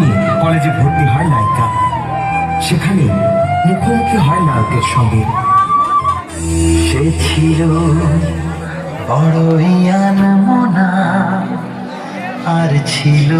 নিয়ে কলেজে ভর্তি হয় নায়িকা সেখানে মুখোমুখি হয় নায়কের সঙ্গে। সে ছিল বড়ই আনমনা আর ছিল